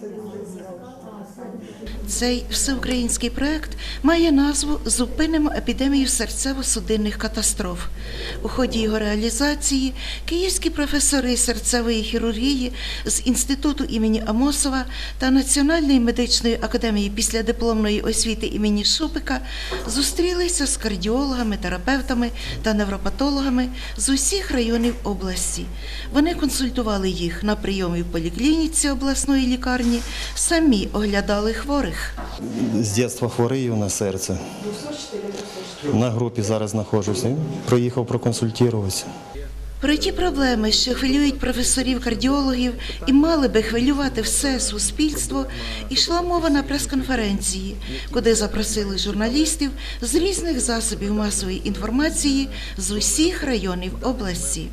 Santa Цей всеукраїнський проект має назву Зупинимо епідемію серцево-судинних катастроф. У ході його реалізації київські професори серцевої хірургії з інституту імені Амосова та Національної медичної академії післядипломної освіти імені Шупика зустрілися з кардіологами, терапевтами та невропатологами з усіх районів області. Вони консультували їх на прийомі в поліклініці обласної лікарні, самі оглядали хворих. З дитинства хворію на серце. На групі зараз знаходжуся. Проїхав проконсультуватися. Про ті проблеми, що хвилюють професорів-кардіологів і мали би хвилювати все суспільство, йшла мова на прес-конференції, куди запросили журналістів з різних засобів масової інформації з усіх районів області.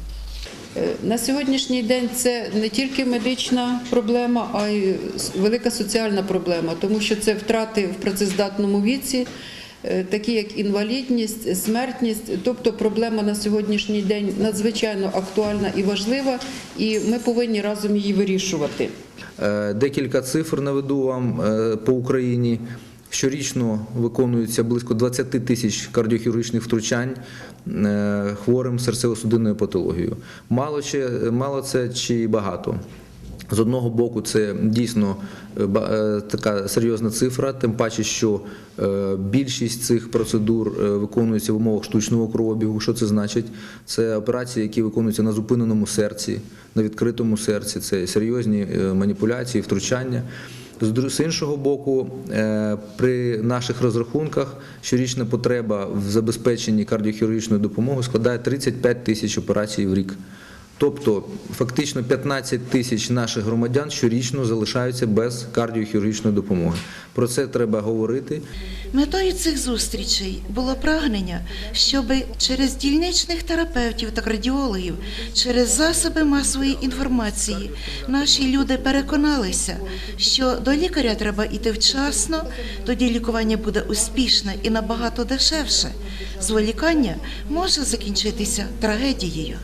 Е, На сьогоднішній день це не тільки медична проблема, а й велика соціальна проблема, тому що це втрати в працездатному віці, е, такі як інвалідність, смертність. Тобто проблема на сьогоднішній день надзвичайно актуальна і важлива, і ми повинні разом її вирішувати. Е, Декілька цифр наведу вам по Україні. Щорічно виконується близько 20 тисяч кардіохірургічних втручань е, хворим серцево-судинною патологією. Мало, чи, мало це чи багато? З одного боку, це дійсно е, е, така серйозна цифра, тим паче, що більшість цих процедур виконується в умовах штучного кровообігу. Що це значить? Це операції, які виконуються на зупиненому серці, на відкритому серці. Це серйозні маніпуляції, втручання. З іншого боку, е, при наших розрахунках щорічна потреба в забезпеченні кардіохірургічної допомоги складає 35 тисяч операцій в рік. Тобто фактично 15 тисяч наших громадян щорічно залишаються без кардіохірургічної допомоги. Про це треба говорити. Метою цих зустрічей було прагнення, щоб через дільничних терапевтів та кардіологів, через засоби масової інформації наші люди переконалися, що до лікаря треба йти вчасно, тоді лікування буде успішне і набагато дешевше. Зволікання може закінчитися трагедією.